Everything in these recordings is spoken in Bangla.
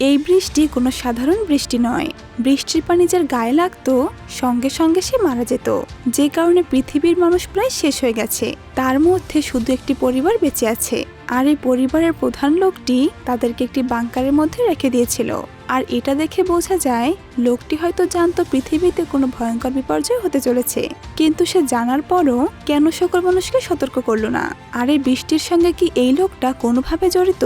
এই বৃষ্টি কোনো সাধারণ বৃষ্টি নয়। বৃষ্টির পানি যার গায়ে লাগতো, সঙ্গে সঙ্গে সে মারা যেত। যে কারণে পৃথিবীর মানুষ প্রায় শেষ হয়ে গেছে। তার মধ্যে শুধু একটি পরিবার বেঁচে আছে। আর এই পরিবারের প্রধান লোকটি তাদেরকে একটি বাংকারের মধ্যে রেখে দিয়েছিল। আর এটা দেখে বোঝা যায়, লোকটি হয়তো জানতো পৃথিবীতে কোনো ভয়ঙ্কর বিপর্যয় হতে চলেছে। কিন্তু সে জানার পরও কেন সকল মানুষকে সতর্ক করল না? আর এই বৃষ্টির সঙ্গে কি এই লোকটা কোনোভাবে জড়িত?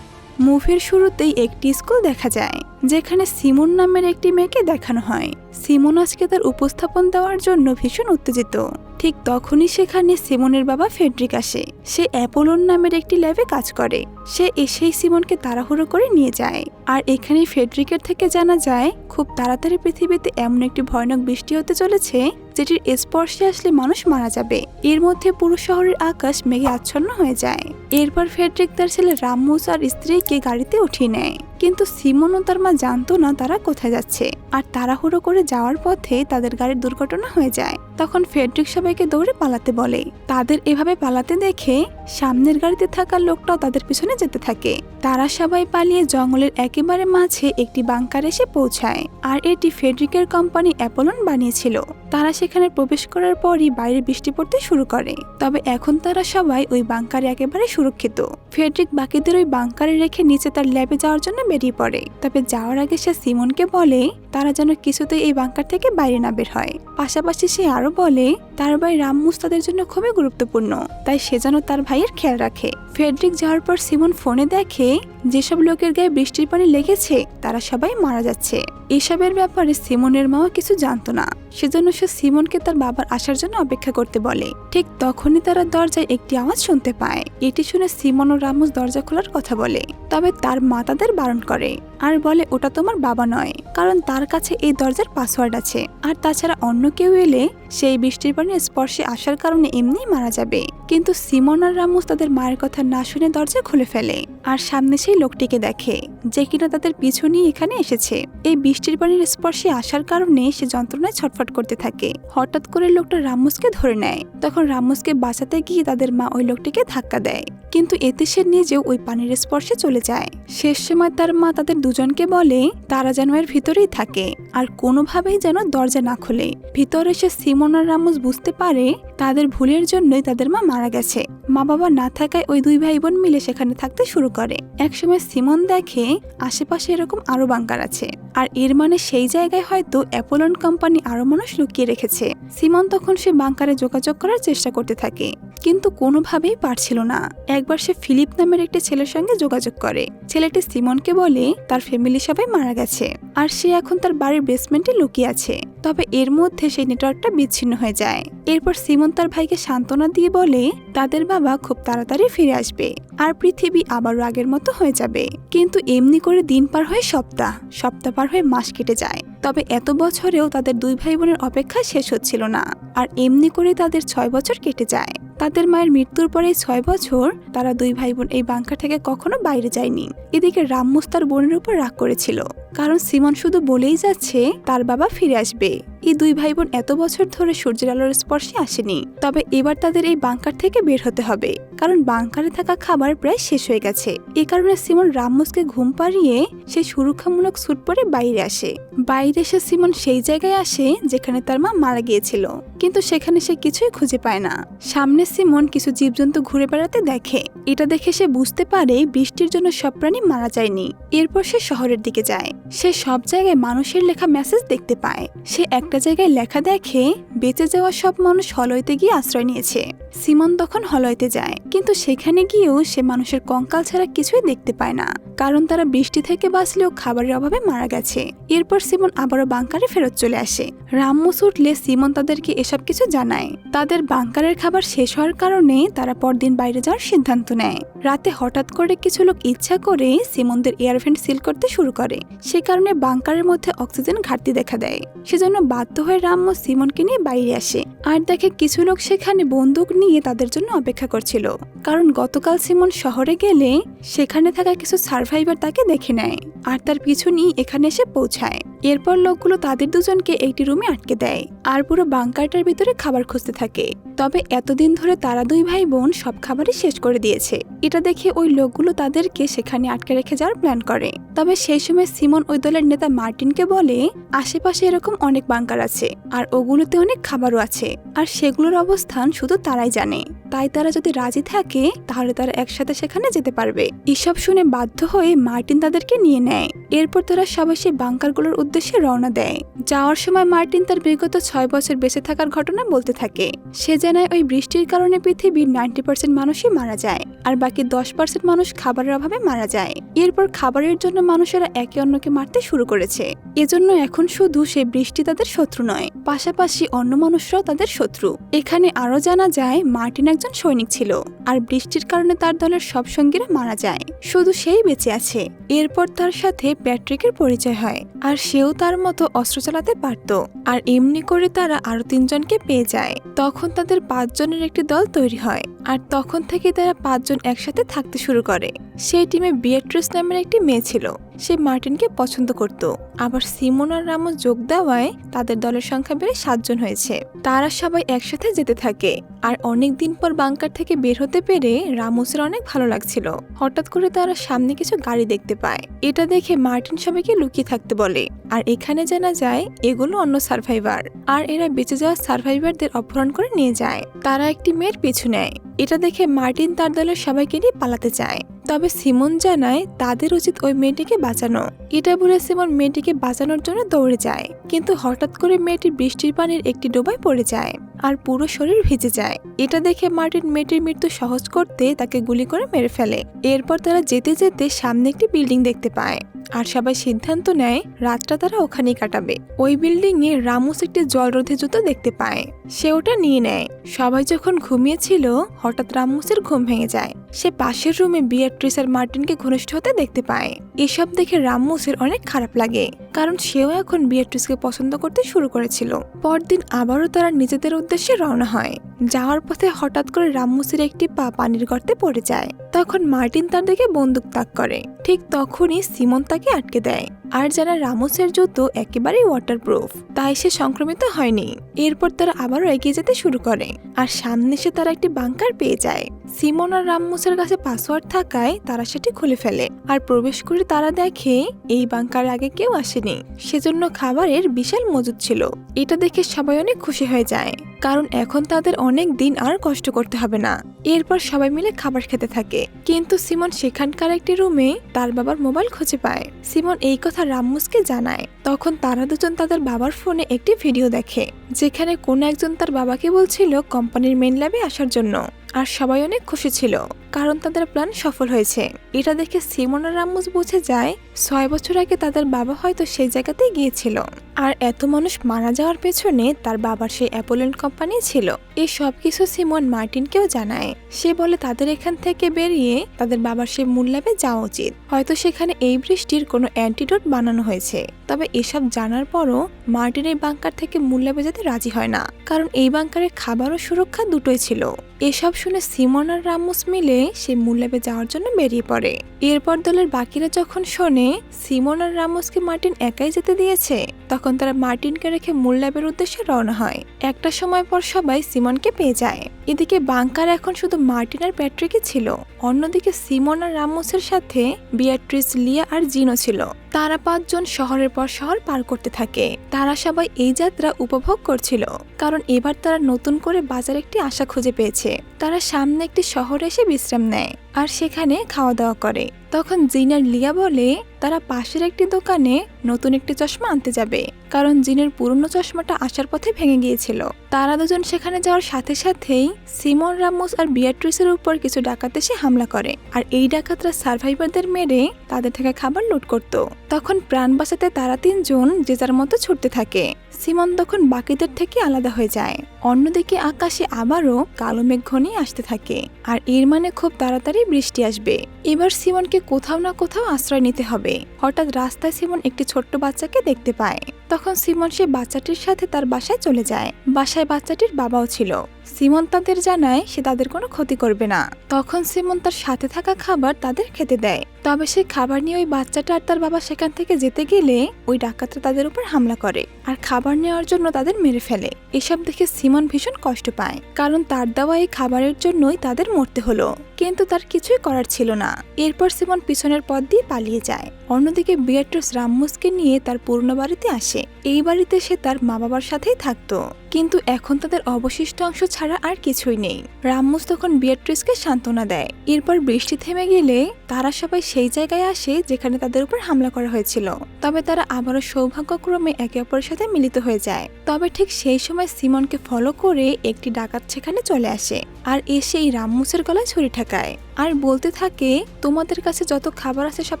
মুভির শুরুতেই একটি স্কুল দেখা যায়, যেখানে সিমন নামের একটি মেয়েকে দেখানো হয়। সিমন আজকে তার উপস্থাপন দেওয়ার জন্য ভীষণ উত্তেজিত। ঠিক তখনই সেখানে সিমনের বাবা ফেডরিক আসে। সে অ্যাপোলোন নামের একটি ল্যাবে কাজ করে। সে এসেই সিমনকে তাড়াহুড়ো করে নিয়ে যায়। আর এখানে ফেডরিকের থেকে জানা যায়, খুব তাড়াতাড়ি পৃথিবীতে এমন একটি ভয়ানক বৃষ্টি হতে চলেছে যেটির স্পর্শে আসলে মানুষ মারা যাবে। এর মধ্যে পুরো শহরের আকাশ মেঘে আচ্ছন্ন হয়ে যায়। এরপর ফেডরিক তার ছেলে রামমোস আর স্ত্রীকে গাড়িতে উঠিয়ে নেয়। কিন্তু সিমন ও তার মা জানতো না তারা কোথায় যাচ্ছে। আর তাড়াহুড়ো করে যাওয়ার পথে তাদের গাড়ির দুর্ঘটনা হয়ে যায়। তখন ফেডরিক সবাইকে দৌড়ে পালাতে বলে। তাদের এভাবে পালাতে দেখে সামনের গাড়িতে থাকা লোকটাও তাদের পিছনে যেতে থাকে। তারা সবাই পালিয়ে জঙ্গলের একেবারে মাঝে একটি বাংকার এসে পৌঁছায়। আর এটি ফেডরিকের কোম্পানি অ্যাপোলন বানিয়েছিল। তারা সেখানে প্রবেশ করার পরই বাইরে বৃষ্টি পড়তে শুরু করে। তবে এখন তারা সবাই ওই বাংকারে একেবারে সুরক্ষিত। ফেডরিক বাকিদের ওই বাংকারে রেখে নিচে তার ল্যাবে যাওয়ার জন্য বেরিয়ে পড়ে। তবে যাওয়ার আগে সে সিমনকে বলে তারা যেন কিছুতেই এই বাংকার থেকে বাইরে না বের হয়। পাশাপাশি সে আরও বলে, তার ভাই রামমুস তাদের জন্য খুবই গুরুত্বপূর্ণ, তাই সে যেন তার ভাইয়ের খেয়াল রাখে। ফেডরিক যাওয়ার পর সিমন ফোনে দেখে, যেসব লোকের গায়ে বৃষ্টির পানি লেগেছে, তারা সবাই মারা যাচ্ছে। এসবের ব্যাপারে সিমনের মাও কিছু জানতো না। সেজন্য সে সিমনকে তার বাবার আসার জন্য অপেক্ষা করতে বলে। ঠিক তখনই তারা দরজায় একটি আওয়াজ শুনতে পায়। এটি শুনে সিমন ও রামুস দরজা খোলার কথা বলে, তবে তার মা তাদের বারণ করে। আর বলে, ওটা তোমার বাবা নয়, কারণ তার কাছে এই দরজার পাসওয়ার্ড আছে। আর তাছাড়া অন্য কেউ এলে সেই বৃষ্টির পানির স্পর্শে আসার কারণে এমনিই মারা যাবে। কিন্তু সিমন আর রামুস তাদের মায়ের কথা না শুনে দরজা খুলে ফেলে আর সামনে সেই লোকটিকে দেখে, যে কিনা তাদের পিছু নিয়ে এখানে এসেছে। এই বৃষ্টির পানির স্পর্শে আসার কারণে সে যন্ত্রণায় ছটফট করতে থাকে। হঠাৎ করে লোকটা রামুসকে ধরে নেয়। তখন রামুসকে বাঁচাতে গিয়ে তাদের মা ওই লোকটিকে ধাক্কা দেয়। কিন্তু এতে সে নিজেও ওই পানির স্পর্শে চলে যায়। শেষ সময় তার মা তাদের দুজনকে বলে, তারা যেন এর ভিতরেই থাকে আর কোনোভাবেই যেন দরজা না খোলে। ভিতরে এসে সিমন আর বুঝতে পারে তাদের ভুলের জন্যই তাদের মা মারা গেছে। মা বাবা না থাকায় ওই দুই ভাই বোন মিলে সেখানে থাকতে শুরু করে। একসময় সিমন দেখে আশেপাশে এরকম আরও বাংকার আছে। আর এর মানে সেই জায়গায় হয়তো অ্যাপোলন কোম্পানি আরও মানুষ লুকিয়ে রেখেছে। সিমন তখন সে বাংকারে যোগাযোগ করার চেষ্টা করতে থাকে, কিন্তু কোনোভাবেই পারছিল না। একবার সে ফিলিপ নামের একটি ছেলের সঙ্গে যোগাযোগ করে। ছেলেটি সিমনকে বলে, তার ফ্যামিলি সবাই মারা গেছে, আর সে এখন তার বাড়ির বেসমেন্টে লুকিয়ে আছে। তবে এর মধ্যে সেই নেটওয়ার্কটা বিচ্ছিন্ন হয়ে যায়। এরপর সিমন তার ভাইকে সান্ত্বনা দিয়ে বলে, তাদের বাবা খুব তাড়াতাড়ি ফিরে আসবে আর পৃথিবী আবারও আগের মতো হয়ে যাবে। কিন্তু এমনি করে দিন পার হয়ে সপ্তাহ সপ্তাহ পার হয়ে মাস কেটে যায়। তবে এত বছরেও তাদের দুই ভাই বোনের অপেক্ষা শেষ হচ্ছিল না। আর এমনি করে তাদের ছয় বছর কেটে যায়। তাদের মায়ের মৃত্যুর পরে ছয় বছর তারা দুই ভাই বোন এই বাংকার থেকে কখনো বাইরে যায়নি। এদিকে রামমুস তার বোনের উপর রাগ করেছিল। কারণ সিমন শুধু বলেই যাচ্ছে, তার বাবা ফিরে আসবে। এই দুই ভাই বোন এত বছর ধরে সূর্যের আলোর স্পর্শে আসেনি। তবে এবার তাদের এই বাংকার থেকে বের হতে হবে। কারণ বাংকারে থাকা খাবার প্রায় শেষ হয়ে গেছে। এ কারণে সিমন রামমুসকে ঘুম পাড়িয়ে সে সুরক্ষামূলক স্যুট পরে বাইরে আসে। বাইরে এসে সিমন সেই জায়গায় আসে যেখানে তার মা মারা গিয়েছিল। কিন্তু সেখানে সে কিছুই খুঁজে পায় না। সামনে সিমন কিছু জীবজন্তু ঘুরে বেড়াতে দেখে। এটা দেখে সে বুঝতে পারে বৃষ্টির জন্য সব প্রাণী মারা যায়নি। এরপর সে শহরের দিকে যায়। সে সব জায়গায় মানুষের লেখা মেসেজ দেখতে পায়। সে একটা জায়গায় লেখা দেখে বেঁচে যাওয়া সব মানুষ হলয়তে গিয়ে আশ্রয় নিয়েছে। সিমন তখন হলইতে যায়, কিন্তু সেখানে গিয়েও সে মানুষের কঙ্কাল ছাড়া কিছুই দেখতে পায় না। কারণ তারা বৃষ্টি থেকে বাঁচলেও খাবারের অভাবে মারা গেছে। এরপর সিমন আবারও বাংকারে ফেরত চলে আসে। রামমুস উঠলে সিমন তাদেরকে এসব কিছু জানায়। তাদের বাংকারের খাবার শেষ হওয়ার কারণে তারা পরদিন বাইরে যাওয়ার সিদ্ধান্ত নেয়। রাতে হঠাৎ করে কিছু লোক ইচ্ছা করে সিমনদের এয়ারভেন্ট সিল করতে শুরু করে। সে কারণে বাংকারের মধ্যে অক্সিজেন ঘাটতি দেখা দেয়। সেজন্য বাধ্য হয়ে রাম্মু সিমনকে নিয়ে বাইরে আসে। আর দেখে কিছু লোক সেখানে বন্দুক নিয়ে তাদের জন্য অপেক্ষা করছিল। কারণ গতকাল সিমন শহরে গেলে সেখানে থাকা কিছু সার্ভাইভার তাকে দেখে নেয়। আর তার পিছু নিয়ে এখানে এসে পৌঁছায়। এরপর লোকগুলো তাদের দুজনকে একটি রুমে আটকে দেয়। আর পুরো বাংকারটার ভিতরে খাবার খুঁজতে থাকে। তবে এতদিন ধরে তারা দুই ভাই বোন সব খাবারই শেষ করে দিয়েছে। এটা দেখে ওই লোকগুলো তাদেরকে সেখানে আটকে রেখে যাওয়ার প্ল্যান করে। তবে সেই সময় সিমন ওই দলের নেতা মার্টিনকে বলে, আশেপাশে এরকম অনেক বাংকার আছে, আর ওগুলোতে অনেক খাবারও আছে, আর সেগুলোর অবস্থান শুধু তারাই জানে। তাই তারা যদি রাজি থাকে, তাহলে তারা একসাথে সেখানে যেতে পারবে। এসব শুনে বাধ্য হয়ে মার্টিন তাদেরকে নিয়ে নেয়। এরপর তারা সবাই সেই বাংকারগুলোর উদ্দেশ্যে রওনা দেয়। যাওয়ার সময় মার্টিন তার বিগত ছয় বছর বেঁচে থাকার ঘটনা বলতে থাকে। সে জানায়, ওই বৃষ্টির কারণে পৃথিবীর নাইনটি পার্সেন্ট মানুষই মারা যায় আর বাকি দশ পার্সেন্ট মানুষ খাবারের অভাবে মারা যায়। এরপর খাবারের জন্য মানুষেরা একে অন্যকে মারতে শুরু করেছে। এজন্য এখন শুধু সে বৃষ্টি তাদের শত্রু নয়, পাশাপাশি অন্য মানুষরাও তাদের শত্রু। এখানে আরও জানা যায়, মার্টিন একজন সৈনিক ছিল আর বৃষ্টির কারণে তার দলের সব সঙ্গীরা মারা যায়। শুধু সেই বেঁচে আছে। এরপর তার সাথে প্যাট্রিকের পরিচয় হয় আর সেও তার মতো অস্ত্র চালাতে পারত। আর এমনি করে তারা আরও তিনজনকে পেয়ে যায়। তখন তাদের পাঁচজনের একটি দল তৈরি হয় আর তখন থেকে তারা পাঁচজন একসাথে থাকতে শুরু করে। সেই টিমে বিয়েট্রিস নামের একটি মেয়ে ছিল। সে মার্টিনকে পছন্দ করত। আবার সিমন আর রামো যোগ দেওয়ায় তাদের দলের সংখ্যা বেড়ে সাতজন হয়েছে। তারা সবাই একসাথে যেতে থাকে। আর অনেক দিন পর বাংকার থেকে বের হতে পেরে রামোসের অনেক ভালো লাগছিল। হঠাৎ করে তারা সামনে কিছু গাড়ি দেখতে পায়। এটা দেখে মার্টিন সবাইকে লুকিয়ে থাকতে বলে। আর এখানে জানা যায়, এগুলো অন্য সার্ভাইভার। আর এরা বেঁচে যাওয়া সার্ভাইভারদের অপহরণ করে নিয়ে যায়। তারা একটি মেয়ের পিছু নেয়। এটা দেখে মার্টিন তার দলের সবাইকে নিয়ে পালাতে চায়। তবে সিমন জানায়, তাদের উচিত ওই মেয়েটিকে বাঁচানো। এটা বলে সিমন মেয়েটিকে বাঁচানোর জন্য দৌড়ে যায়, কিন্তু হঠাৎ করে মেয়েটি বৃষ্টির পানির একটি ডোবায় পড়ে যায়। আর পুরো শরীর ভিজে যায়। এটা দেখে মার্টিন মেয়েটির মৃত্যু সহজ করতে তাকে গুলি করে মেরে ফেলে। এরপর তারা যেতে যেতে সামনে একটি বিল্ডিং দেখতে পায়। আর সবাই সিদ্ধান্ত নেয়, রাতটা তারা ওখানেই কাটাবে। ওই বিল্ডিং এ রামুস একটি জলরোধী জুতো দেখতে পায়। সে ওটা নিয়ে নেয়। সবাই যখন ঘুমিয়েছিল, হঠাৎ রামুসের ঘুম ভেঙে যায়। সে পাশের রুমে বিয়াট্রিস আর মার্টিনকে ঘনিষ্ঠ হতে দেখতে পায়। এসব দেখে রামুসের অনেক খারাপ লাগে। কারণ সেও এখন বিয়াট্রিসকে পছন্দ করতে শুরু করেছিল। পরদিন আবারও তারা নিজেদের উদ্দেশ্যে রওনা হয়। যাওয়ার পথে হঠাৎ করে রামমুসির একটি পা পানির গর্তে পড়ে যায়। তখন মার্টিন তার দিকে বন্দুক তাক করে। ঠিক তখনই সিমন তাকে আটকে দেয়। আর যারা রামোসের জুতো একেবারেই ওয়াটারপ্রুফ তাই সে সংক্রমিত হয়নি। এরপর তারা আবারও এগিয়ে যেতে শুরু করে। আর সামনে সে তারা একটি বাংকার পেয়ে যায়। সিমন আর রামমোসের কাছে পাসওয়ার্ড থাকায় তারা সেটি খুলে ফেলে। আর প্রবেশ করে তারা দেখে এই বাংকার আগে কেউ আসেনি। সেজন্য খাবারের বিশাল মজুদ ছিল। এটা দেখে সবাই অনেক খুশি হয়ে যায়। কারণ এখন তাদের অনেক দিন আর কষ্ট করতে হবে না। এরপর সবাই মিলে খাবার খেতে থাকে। কিন্তু সিমন সেখানকার একটি রুমে তার বাবার মোবাইল খুঁজে পায়। সিমন এই কথা রামমুসকে জানায়। তখন তারা দুজন তাদের বাবার ফোনে একটি ভিডিও দেখে, যেখানে কোন একজন তার বাবাকে বলছিল কোম্পানির মেন ল্যাবে আসার জন্য। আর সবাই অনেক খুশি ছিল, কারণ তাদের প্ল্যান সফল হয়েছে। এটা দেখে সিমন রাম্মুস বুঝে যায় ছয় বছর আগে তাদের বাবা হয়তো সেই জায়গাতেই গিয়েছিল। আর এত মানুষ মারা যাওয়ার পেছনে তার বাবার সেই অ্যাপোলেন্ট কোম্পানি ছিল। এই সব কিছু সিমন মার্টিনকেও জানায়। সে বলে, তাদের এখান থেকে বেরিয়ে তাদের বাবার সেই মূল ল্যাবে যাওয়া উচিত। হয়তো সেখানে এই বৃষ্টির কোনো অ্যান্টিডোট বানানো হয়েছে। তবে এসব জানার পরও মার্টিন এই বাংকার থেকে মূল ল্যাবে যেতে রাজি হয় না। কারণ এই বাংকারে খাবার ও সুরক্ষা দুটোই ছিল। এসব শুনে সিমন আর রামুস মিলে সে মূল ল্যাবে যাওয়ার জন্য বেরিয়ে পড়ে। এরপর দলের বাকিরা যখন শোনে, সিমন আর রামোসকে মার্টিন একাই যেতে দিয়েছে, তখন তারা মার্টিনকে রেখে মূল ল্যাবের উদ্দেশ্যে রওনা হয়। একটা সময় পর সবাই সিমনকে পেয়ে যায়। এদিকে বাংকার এখন শুধু মার্টিন আর প্যাট্রিকই ছিল। অন্যদিকে সিমন আর রামোসের সাথে বিয়াট্রিস, লিয়া আর জিনো ছিল। তারা পাঁচজন শহরের পর শহর পার করতে থাকে। তারা সবাই এই যাত্রা উপভোগ করছিল, কারণ এবার তারা নতুন করে বাজার একটি আশা খুঁজে পেয়েছে। তারা সামনে একটি শহরে এসে বিশ্রাম নেয় আর সেখানে খাওয়া দাওয়া করে। তখন জিনার লিয়া বলে, তারা পাশের একটি দোকানে নতুন একটি চশমা আনতে যাবে। কারণ জিনের পুরনো চশমাটা আসার পথে ভেঙে গিয়েছিল। তারা দুজন সেখানে যাওয়ার সাথে সাথেই সিমন রামোস আর বিয়াট্রিসের উপর কিছু ডাকাত এসে হামলা করে। আর এই ডাকাতরা সার্ভাইভারদের মেরে তাদের থেকে খাবার লুট করত। তখন প্রাণ বাঁচাতে তারা তিনজন যে যার মতো ছুটতে থাকে। সিমন তখন বাকিদের থেকে আলাদা হয়ে যায়। অন্যদিকে আকাশে আবারও কালো মেঘ ঘনিয়ে আসতে থাকে, আর এর মানে খুব তাড়াতাড়ি বৃষ্টি আসবে। এবার সিমনকে কোথাও না কোথাও আশ্রয় নিতে হবে। হঠাৎ রাস্তায় সিমন একটি ছোট্ট বাচ্চাকে দেখতে পায়। তখন সিমন সে বাচ্চাটির সাথে তার বাসায় চলে যায়। বাসায় বাচ্চাটির বাবাও ছিল। সিমন তাদের জানায় সে তাদের কোনো ক্ষতি করবে না। তখন সিমন তার সাথে থাকা খাবার তাদের খেতে দেয়। তবে সেই খাবার নিয়ে ওই বাচ্চাটা আর তার বাবা সেখান থেকে যেতে গেলে ওই ডাকাতরা তাদের উপর হামলা করে আর খাবার নেওয়ার জন্য তাদের মেরে ফেলে। এসব দেখে সিমন ভীষণ কষ্ট পায়, কারণ তার দেওয়া এই খাবারের জন্যই তাদের মরতে হলো। কিন্তু তার কিছুই করার ছিল না। এরপর সিমন পিছনের পথ দিয়ে পালিয়ে যায়। অন্যদিকে বিয়াট্রিস রাম্মুসকে নিয়ে তার পুরনো বাড়িতে আসে। এই বাড়িতে সে তার মা বাবার সাথেই থাকতো। কিন্তু এখন তাদের অবশিষ্ট অংশ ছাড়া আর কিছুই নেই। রাম্মুস তখন বিয়াট্রিসকে সান্ত্বনা দেয়। এরপর বৃষ্টি থেমে গেলে তারা সবাই সেই জায়গায় আসে যেখানে তাদের উপর হামলা করা হয়েছিল। তবে তারা আবারও সৌভাগ্যক্রমে একে অপরের সাথে মিলিত হয়ে যায়। তবে ঠিক সেই সময় সিমনকে ফলো করে একটি ডাকাত সেখানে চলে আসে। আর এসে এই রাম্মুসের গলায় ছুরি ঠেকায় আর বলতে থাকে, তোমাদের কাছে যত খাবার আছে সব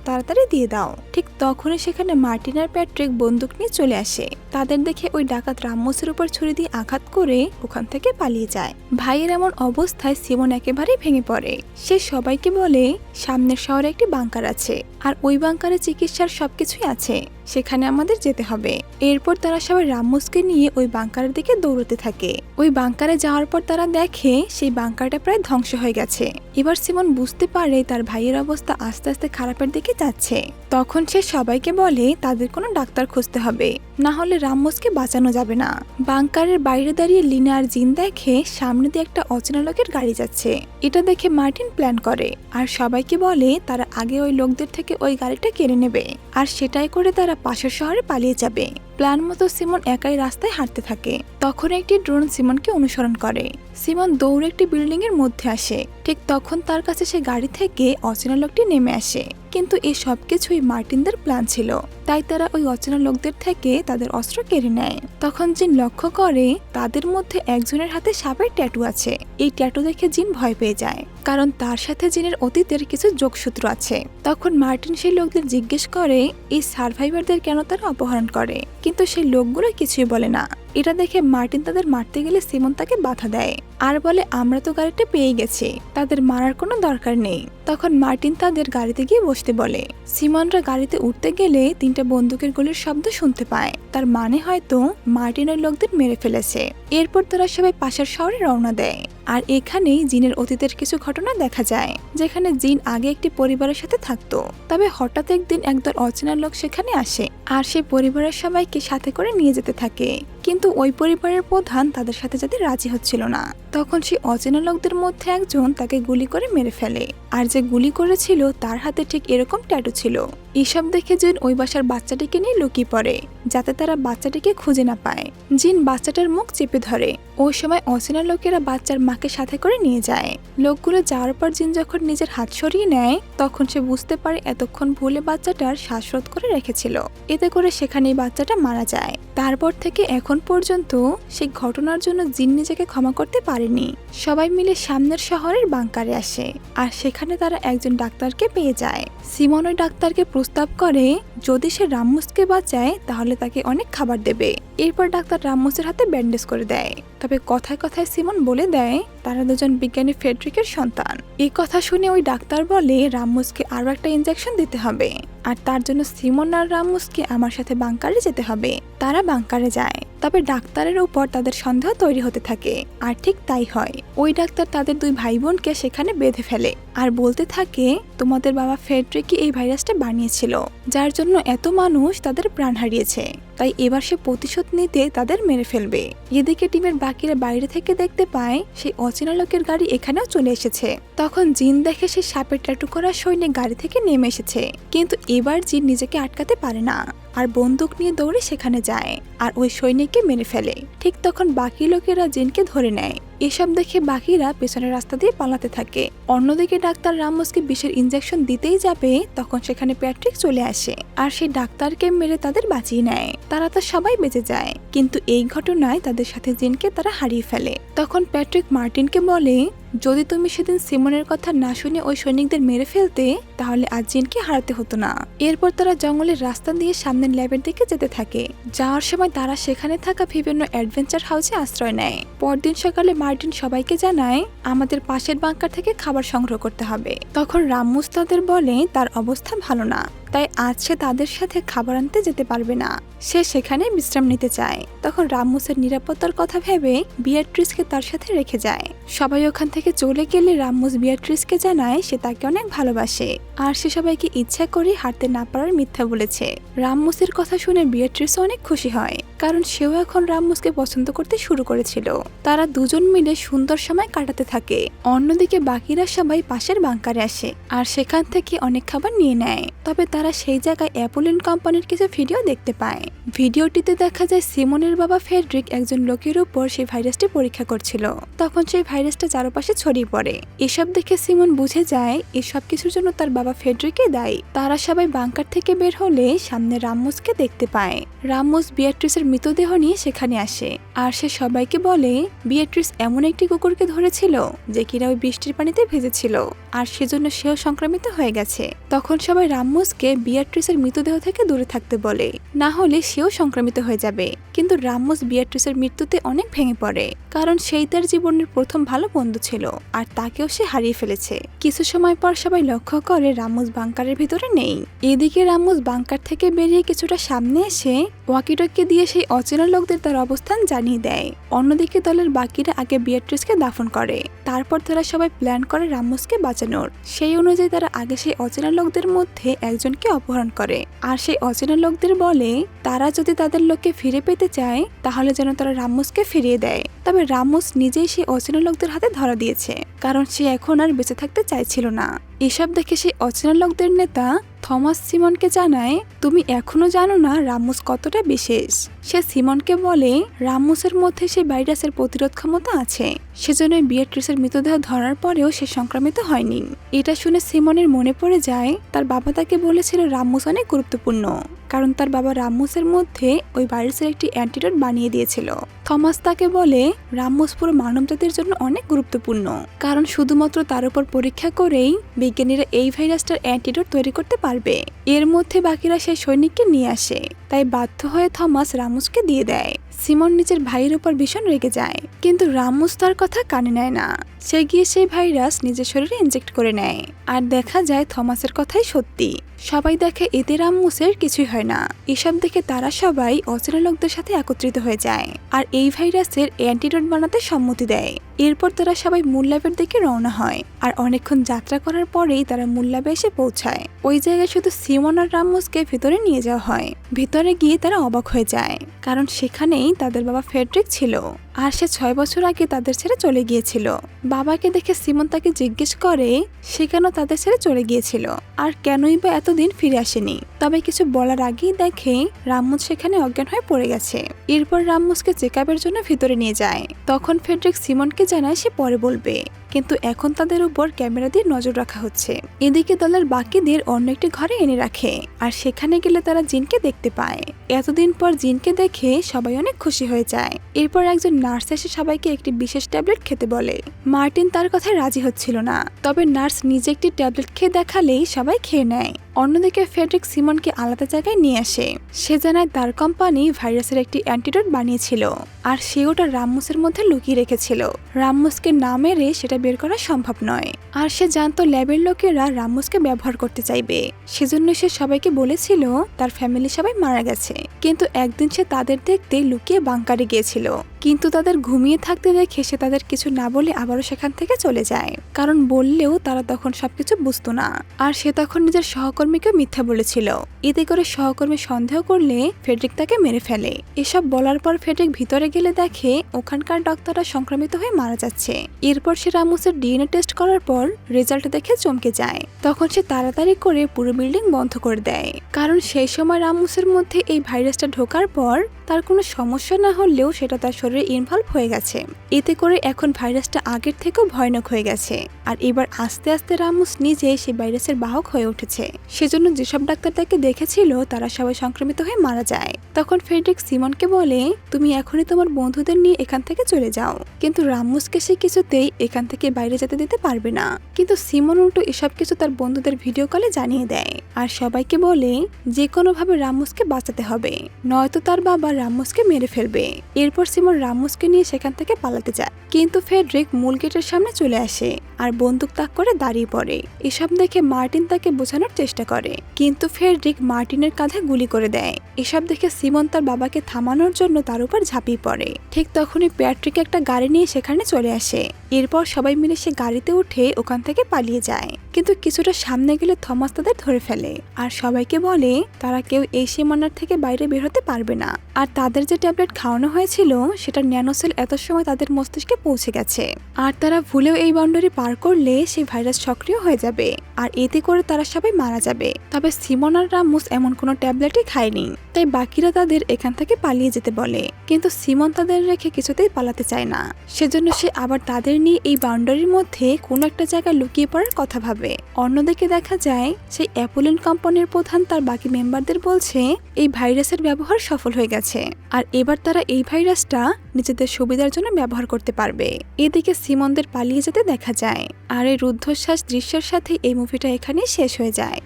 তাড়াতাড়ি দিয়ে দাও। ঠিক তখনই সেখানে মার্টিন আর প্যাট্রিক বন্দুক নিয়ে চলে আসে। তাদের দেখে ওই ডাকাত রাম্মুসের উপর ছুরি দিয়ে আঘাত করে ওখান থেকে পালিয়ে যায়। ভাইয়ের এমন অবস্থায় সিমন একেবারেই ভেঙে পড়ে। সে সবাইকে বলে, সামনের শহরে একটি বাংকার আছে, আর ওই বাংকারে চিকিৎসার সবকিছুই আছে। সেখানে আমাদের যেতে হবে। এরপর তারা সবাই রাম্মুসকে নিয়ে ওই বাংকারের দিকে দৌড়তে থাকে। ওই বাংকারে যাওয়ার পর তারা দেখে, সেই বাংকারটা প্রায় ধ্বংস হয়ে গেছে। এবার সিমন বুঝতে পারে তার ভাইয়ের অবস্থা আস্তে আস্তে খারাপের দিকে যাচ্ছে, তখন সে সবাইকে বলে তাদের কোনো ডাক্তার খুঁজতে হবে। না হলে রাম্মুসকে বাঁচানো যাবে না। বাংকারের বাইরে দাঁড়িয়ে লিনা আর জিন দেখে সামনে দিয়ে একটা অচেনা লোকের গাড়ি যাচ্ছে। এটা দেখে মার্টিন প্ল্যান করে। আর সবাইকে বলে তারা আগে ওই লোকদের থেকে ওই গাড়িটা কেড়ে নেবে। আর সেটাই করে তারা পাশের শহরে পালিয়ে যাবে। প্ল্যান মতো সিমন একাই রাস্তায় হাঁটতে থাকে। তখন একটি ড্রোন সিমনকে অনুসরণ করে। সিমন দৌড়ে একটি বিল্ডিং এর মধ্যে আসে। ঠিক তখন তার কাছে সে গাড়ি থেকে অচেনা লোকটি নেমে আসে। কিন্তু এই সব কিছুই মার্টিনদের প্ল্যান ছিল। তাই তারা ওই অচেনা লোকদের থেকে তাদের অস্ত্র কেড়ে নেয়। তখন জিন লক্ষ্য করে তাদের মধ্যে একজনের হাতে সাপের ট্যাটু আছে। এই ট্যাটু দেখে জিন ভয় পেয়ে যায়। কারণ তার সাথে জিনের অতীতের কিছু যোগসূত্র আছে। তখন মার্টিন সেই লোকদের জিজ্ঞেস করে, এই সার্ভাইভারদের কেন তারা অপহরণ করে? কিন্তু সেই লোকগুলো কিছুই বলে না। এটা দেখে মার্টিন তাদের মারতে গেলে সিমন তাকে বাধা দেয়। আর বলে, আমরা তো গাড়িটা পেয়ে গেছি। তাদের মারার কোনো দরকার নেই। তখন মার্টিন তাদের গাড়িতে গিয়ে বসতে বলে। সিমনরা গাড়িতে উঠতে গেলে তিনটা বন্দুকের গুলির শব্দ শুনতে পায়। তার মানে হয়তো মার্টিনের লোকদের মেরে ফেলেছে। এরপর তারা সবাই পাশের শহরে রওনা দেয়। আর এখানেই জিনের অতীতের কিছু ঘটনা দেখা যায়, যেখানে জিন আগে একটি পরিবারের সাথে থাকতো। তবে হঠাৎ একদিন একদল অচেনা লোক সেখানে আসে আর সেই পরিবারের সবাইকে সাথে করে নিয়ে যেতে থাকে। কিন্তু ওই পরিবারের প্রধান তাদের সাথে যেতে রাজি হচ্ছিল না। তখন সেই অচেনা লোকদের মধ্যে একজন তাকে গুলি করে মেরে ফেলে। আর যে গুলি করেছিল, তার হাতে ঠিক এরকম ট্যাটু ছিল। এসব দেখে জিন ওই বাসার বাচ্চাটিকে নিয়ে লুকিয়ে পড়ে, যাতে তারা বাচ্চাটিকে খুঁজে না পায়। জিন বাচ্চাটার মুখ চেপে ধরে। ওই সময় অচেনা লোকেরা বাচ্চার মাকে সাথে করে নিয়ে যায়। লোকগুলো যাওয়ার পর জিন যখন নিজের হাত সরিয়ে নেয়, তখন সে বুঝতে পারে এতক্ষণ ভুলে বাচ্চাটার শ্বাসরোধ করে রেখেছিল। এতে করে সেখানেই বাচ্চাটা মারা যায়। তারপর থেকে এখন পর্যন্ত সেই ঘটনার জন্য জিন নিজেকে ক্ষমা করতে পারেনি। সবাই মিলে সামনের শহরের বাংকারে আসে। আর সেখানে তারা একজন ডাক্তারকে পেয়ে যায়। সিমন ওই ডাক্তারকে প্রস্তাব করে যদি সে রাম্মুসকে বাঁচায়, তাহলে তাকে অনেক খাবার দেবে। এরপর ডাক্তার রাম্মুসের হাতে ব্যান্ডেজ করে দেয়। তবে কথায় কথায় সিমন বলে দেয়, তারা দুজন বিজ্ঞানী ফেডরিকের সন্তান। এই কথা শুনে ওই ডাক্তার বলে, রাম্মুসকে আরও একটা ইনজেকশন দিতে হবে। আর তার জন্য সিমন আর রাম্মুসকে আমার সাথে বাংকারে যেতে হবে। তারা বাংকারে যায়। তবে ডাক্তারের উপর তাদের সন্দেহ তৈরি হতে থাকে। আর ঠিক তাই হয়। ওই ডাক্তার তাদের দুই ভাই বোনকে সেখানে বেঁধে ফেলে। আর বলতে থাকে, তোমাদের বাবা ফেডরিকই এই ভাইরাসটা বানিয়েছিল, যার জন্য এত মানুষ তাদের প্রাণ হারিয়েছে। তাই এবার সে প্রতিশোধ নিতে তাদের মেরে ফেলবে। এদিকে টিমের বাকিরা বাইরে থেকে দেখতে পায়, সেই অচেনা লোকের গাড়ি এখানেও চলে এসেছে। তখন জিন দেখে সে সাপের ট্যাটু করা সৈন্য গাড়ি থেকে নেমে এসেছে। কিন্তু এবার জিন নিজেকে আটকাতে পারে না। আর বন্দুক নিয়ে দৌড়ে সেখানে যায় আর ওই সৈনিককে মেরে ফেলে। ঠিক তখন বাকি লোকেরা জিনকে ধরে নেয়। এসব দেখে বাকিরা পেছনের রাস্তা দিয়ে পালাতে থাকে। অন্যদিকে ডাক্তার রামোসকে বিষের ইনজেকশন দিতেই যাবে, তখন সেখানে প্যাট্রিক চলে আসে আর সেই ডাক্তারকে মেরে তাদের বাঁচিয়ে নেয়। তারা তো সবাই বেঁচে যায়, কিন্তু এই ঘটনায় তাদের সাথে জিনকে তারা হারিয়ে ফেলে। তখন প্যাট্রিক মার্টিনকে বলে যদি তুমি সেদিন সিমনের কথা না শুনে ওই সৈনিকদের মেরে ফেলতে, তাহলে আজ জিনকে হারাতে হতো না। এরপর তারা জঙ্গলের রাস্তা দিয়ে সামনের ল্যাবের দিকে যেতে থাকে। যাওয়ার সময় তারা সেখানে থাকা বিভিন্ন অ্যাডভেঞ্চার হাউসে আশ্রয় নেয়। পরদিন সকালে মার্টিন সবাইকে জানায়, আমাদের পাশের বাঙ্কার থেকে খাবার সংগ্রহ করতে হবে। তখন রাম্মুস তাদের বলে, তার অবস্থা ভালো না। তাই আজ সে তাদের সাথে খাবার আনতে যেতে পারবে না। সে সেখানে বিশ্রাম নিতে চায়। তখন রাম্মুসের নিরাপত্তার কথা ভেবে বিয়াট্রিসকে তার সাথে রেখে যায়। সবাই ওখান থেকে চলে গেলে রাম্মুস বিয়াট্রিসকে জানায় সে তাকে অনেক ভালোবাসে। আর সে সবাইকে ইচ্ছা করে হাঁটতে না পারার মিথ্যা বলেছে। রাম্মুসের কথা শুনে বিয়াট্রিস অনেক খুশি হয়, কারণ সেও এখন রাম্মুসকে পছন্দ করতে শুরু করেছিল। তারা দুজন মিলে সুন্দর সময় কাটাতে থাকে। অন্যদিকে বাকিরা সবাই পাশের বাংকারে আসে, আর সেখান থেকে অনেক খাবার নিয়ে নেয়। তবে তারা সেই জায়গায় অ্যাপোলিন কোম্পানির কিছু ভিডিও দেখতে পায়। ভিডিওটিতে দেখা যায় সিমনের বাবা ফেডরিক একজন লোকের উপর সেই ভাইরাসটি পরীক্ষা করছিল। তখন সেই ভাইরাসটা চারপাশে ছড়িয়ে পড়ে। এসব দেখে সিমন বুঝে যায়, এসব কিছুর জন্য তার বাবা ফেডরিকে দায়ী। তারা সবাই বাংকার থেকে বের হলে সামনে রাম্মুসকে দেখতে পায়। রাম্মুস বিয়াট্রিসের মৃতদেহ নিয়ে সেখানে আসে। আর সে সবাইকে বলে, বিয়াট্রিস এমন একটি কুকুরকে ধরেছিল যে কিনা ওই বৃষ্টির পানিতে ভেজেছিল, আর সেজন্য সেও সংক্রমিত হয়ে গেছে। তখন সবাই রাম্মুসকে বিয়াট্রিসের মৃতদেহ থেকে দূরে থাকতে বলে। না হলে সেও সংক্রমিত হয়ে যাবে। কিন্তু রাম্মুস বিয়াট্রিসের মৃত্যুতে অনেক ভেঙে পড়ে, কারণ সেই তার জীবনের প্রথম ভালো বন্ধু ছিল, আর তাকেও সে হারিয়ে ফেলেছে। কিছু সময় পর সবাই লক্ষ্য করে রাম্মুস বাংকারের ভিতরে নেই। এদিকে রাম্মুস বাংকার থেকে বেরিয়ে কিছুটা সামনে এসে ওয়াকিটকে দিয়ে সেই অচেনা লোকদের তার অবস্থান জানিয়ে দেয়। অন্যদিকে দলের বাকিরা আগে বিয়াট্রিসকে দাফন করে। তারপর তারা সবাই প্ল্যান করে রাম্মুসকে বাঁচানোর। সেই অনুযায়ী তারা আগে সেই অচেনা লোকদের মধ্যে একজনকে অপহরণ করে। আর সেই অচেনা লোকদের বলে, তারা যদি তাদের লোককে ফিরে পেতে চায়, তাহলে যেন তারা রামোসকে ফিরিয়ে দেয়। তবে রামোস নিজেই সেই অচেনা লোকদের হাতে ধরা দিয়েছে। কারণ সে এখন আর বেঁচে থাকতে চাইছিল না। এসব দেখে সেই অচেনা লোকদের নেতা থমাস সিমনকে জানায়, তুমি এখনও জানো না রামুস কতটা বিশেষ? সে সিমনকে বলে রামুসের মধ্যে সে ভাইরাসের প্রতিরোধ ক্ষমতা আছে। সেজন্য বিয়েট্রিসের মৃতদেহ ধরার পরেও সে সংক্রামিত হয়নি। এটা শুনে সিমনের মনে পড়ে যায়, তার বাবা তাকে বলেছিল রামুস অনেক গুরুত্বপূর্ণ। কারণ তার বাবা রামমোসের মধ্যে ওই ভাইরাসের একটি অ্যান্টিডোট বানিয়ে দিয়েছিল। থমাস তাকে বলে, রামমোস পুরো মানবজাতির জন্য অনেক গুরুত্বপূর্ণ। কারণ শুধুমাত্র তার উপর পরীক্ষা করেই বিজ্ঞানীরা এই ভাইরাসটার অ্যান্টিডোট তৈরি করতে পারবে। এর মধ্যে বাকিরা সেই সৈনিককে নিয়ে আসে। তাই বাধ্য হয়ে থমাস রামুসকে দিয়ে দেয়। সিমন নিজের ভাইয়ের উপর ভীষণ রেগে যায়। কিন্তু রামুস তার কথা কানে নেয় না। সে গিয়ে সেই ভাইরাস নিজের শরীরে ইনজেক্ট করে নেয়। আর দেখা যায় থমাসের কথাই সত্যি। সবাই দেখে এতে রামুসের কিছুই হয় না। এসব দেখে তারা সবাই অচেনা লোকদের সাথে একত্রিত হয়ে যায়। আর এই ভাইরাসের অ্যান্টিডোট বানাতে সম্মতি দেয়। এরপর তারা সবাই মুল্লাবের দিকে রওনা হয়, আর অনেকক্ষণ যাত্রা করার পরেই তারা মুল্লাবে এসে পৌঁছায়। ওই জায়গায় শুধু সিমন আর রামোসকে ভিতরে নিয়ে যাওয়া হয়। ভিতরে গিয়ে তারা অবাক হয়ে যায়, কারণ সেখানেই তাদের বাবা ফেডরিক ছিল। আর সে ছয় বছর আগে তাদের ছেড়ে চলে গিয়েছিল। বাবাকে দেখে সিমন তাকে জিজ্ঞেস করে, সে কেন তাদের ছেড়ে চলে গিয়েছিল? আর কেনই বা এতদিন ফিরে আসেনি? তবে কিছু বলার আগেই দেখে রামমুজ সেখানে অজ্ঞান হয়ে পড়ে গেছে। এরপর রামমুজকে চেক জন্য ভিতরে নিয়ে যায়। তখন ফেডরিক সিমনকে জানায় সে পরে বলবে। কিন্তু এখন তাদের উপর ক্যামেরা দিয়ে নজর রাখা হচ্ছে। এদিকে দলের বাকিদের অন্য একটি ঘরে এনে রাখে, আর সেখানে গেলে তারা জিনকে দেখতে পায়। এতদিন পর জিনকে দেখে সবাই অনেক খুশি হয়ে যায়। এরপর একজন নার্স এসে সবাইকে একটি বিশেষ ট্যাবলেট খেতে বলে। মার্টিন তার কথায় রাজি হচ্ছিল না, তবে নার্স নিজে একটি ট্যাবলেট খেয়ে দেখালেই সবাই খেয়ে নেয়। অন্যদিকে ফেডরিক সিমনকে আলাদা জায়গায় নিয়ে আসে। সে জানায় তার কোম্পানি ভাইরাসের একটি অ্যান্টিডোট বানিয়েছিল। আর সে ওটা রাম্মুসের মধ্যে লুকিয়ে রেখেছিল। রাম্মুসকে না মেরে সেটা বের করা সম্ভব নয়। আর সে জানতো ল্যাবের লোকেরা রামমোসকে ব্যবহার করতে চাইবে। সেজন্য সে সবাইকে বলেছিল, তার ফ্যামিলি সবাই মারা গেছে। কিন্তু একদিন সে তাদের দেখতে লুকিয়ে বাংকারে গিয়েছিল। কিন্তু তাদের ঘুমিয়ে থাকতে দেখে সে তাদের কিছু না বলে আবারও সেখান থেকে চলে যায়। কারণ বললেও তারা তখন সবকিছু বুঝতো না। আর সে তখন নিজের সহকর্মীকে মিথ্যা বলেছিল। এতে করে সহকর্মী সন্দেহ করলে ফেডরিক তাকে মেরে ফেলে। এসব বলার পর ফেডরিক ভিতরে গেলে দেখে ওখানকার ডাক্তাররা সংক্রমিত হয়ে মারা যাচ্ছে। এরপর সে রামুসের ডিএনএ টেস্ট করার পর রেজাল্ট দেখে চমকে যায়। তখন সে তাড়াতাড়ি করে পুরো বিল্ডিং বন্ধ করে দেয়। কারণ সেই সময় রামুসের মধ্যে এই ভাইরাসটা ঢোকার পর তার কোনো সমস্যা না হলেও সেটা তার শরীরে ইনভলভ হয়ে গেছে। এতে করে এখন ভাইরাসটা আগের থেকেও ভয়ানক হয়ে গেছে। আর এবার আস্তে আস্তে রামুস নিজে সেই ভাইরাসের বাহক হয়ে উঠেছে। সেজন্য যেসব ডাক্তার তাকে দেখেছিল, তারা সবাই সংক্রমিত হয়ে মারা যায়। তখন ফেডরিক সিমনকে বলে, তুমি এখনই তোমার বন্ধুদের নিয়ে এখান থেকে চলে যাও। কিন্তু রামুসকে সে কিছুতেই এখান থেকে বাইরে যেতে দিতে পারবে না। কিন্তু সিমন উল্টো এসব কিছু তার বন্ধুদের ভিডিও কলে জানিয়ে দেয়। আর সবাইকে বলে যে কোনোভাবে রামুসকে বাঁচাতে হবে। নয়তো তার বাবা রামোসকে মেরে ফেলবে। এরপর সিমন রামোসকে নিয়ে সেখান থেকে পালাতে যায়। কিন্তু ফেডরিক মূল গেটের সামনে চলে আসে। আর বন্দুক তাক করে দাঁড়িয়ে পড়ে। এসব দেখে মার্টিন তাকে বোঝানোর চেষ্টা করে। কিন্তু ফেডরিক মার্টিনের কাঁধে গুলি করে দেয়। এসব দেখে সিমন তার বাবাকে থামানোর জন্য তার উপর ঝাঁপিয়ে পড়ে। ঠিক তখনই প্যাট্রিক একটা গাড়ি নিয়ে সেখানে চলে আসে। এরপর সবাই মিলে সে গাড়িতে উঠে ওখান থেকে পালিয়ে যায়। কিন্তু কিছুটা সামনে গেলে থমাস তাদের ধরে ফেলে। আর সবাইকে বলে, তারা কেউ এই সীমানার থেকে বাইরে বের হতে পারবে না। আর তাদের যে ট্যাবলেট খাওয়ানো হয়েছিল, সেটা ন্যানোসেল এত সময় তাদের মস্তিষ্কে পৌঁছে গেছে। আর তারা ভুলেও এই বাউন্ডারি পার করলে সেই ভাইরাস সক্রিয় হয়ে যাবে, আর এতে করে তারা সবাই মারা যাবে। তবে সিমন আর রামুস এমন কোনো ট্যাবলেটই খায়নি, তাই বাকিরা তাদের এখান থেকে পালিয়ে যেতে বলে। কিন্তু সিমন তাদের রেখে কিছুতেই পালাতে চায় না। সেজন্য সে আবার তাদের নিয়ে এই বাউন্ডারির মধ্যে কোনো একটা জায়গায় লুকিয়ে পড়ার কথা ভাবে। অন্যদিকে দেখা যায়, সেই অ্যাপোলিন কোম্পানির প্রধান তার বাকি মেম্বারদের বলছে, এই ভাইরাসের ব্যবহার সফল হয়ে গেছে, আর এবার তারা এই ভাইরাসটা নিজেদের সুবিধার জন্য ব্যবহার করতে পারবে। এদিকে সিমনদের পালিয়ে যেতে দেখা যায় আর এই রুদ্ধশ্বাস দৃশ্যের সাথে এই মুভিটা এখানে শেষ হয়ে যায়।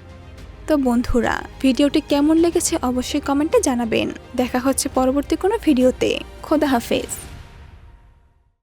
তো বন্ধুরা, ভিডিওটি কেমন লেগেছে অবশ্যই কমেন্টে জানাবেন। দেখা হচ্ছে পরবর্তী কোনো ভিডিওতে। খোদা হাফেজ।